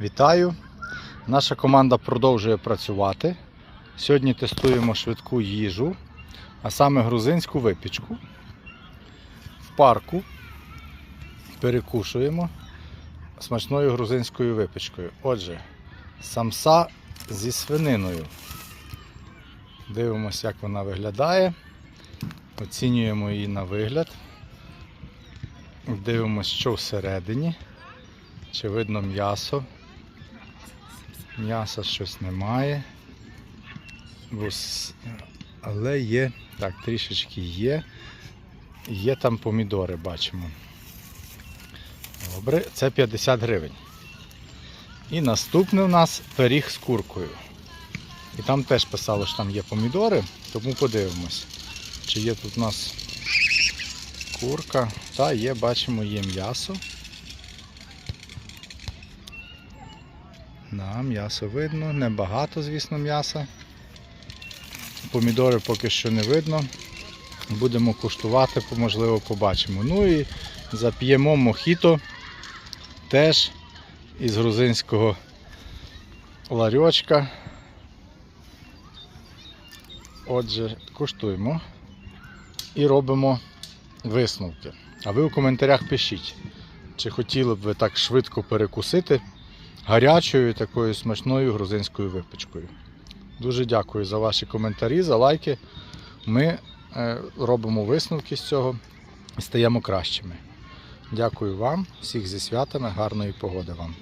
Вітаю! Наша команда продовжує працювати. Сьогодні тестуємо швидку їжу, а саме грузинську випічку. В парку перекушуємо смачною грузинською випічкою. Отже, самса зі свининою. Дивимося, як вона виглядає. Оцінюємо її на вигляд. Дивимося, що всередині. Чи видно м'ясо. М'яса щось немає. Але є, так, трішечки є. Є там помідори, бачимо. Добре, це 50 гривень. І наступний у нас пиріг з куркою. І там теж писало, що там є помідори, тому подивимось, чи є тут у нас курка. Та є, бачимо, є м'ясо. Да, м'ясо видно, небагато, звісно, м'яса. Помідори поки що не видно. Будемо куштувати, можливо, побачимо. Ну і зап'ємо мохіто теж із грузинського ларьочка. Отже, куштуємо і робимо висновки. А ви у коментарях пишіть, чи хотіли б ви так швидко перекусити гарячою такою смачною грузинською випічкою. Дуже дякую за ваші коментарі, за лайки. Ми е, робимо висновки з цього і стаємо кращими. Дякую вам, всіх зі святами, гарної погоди вам.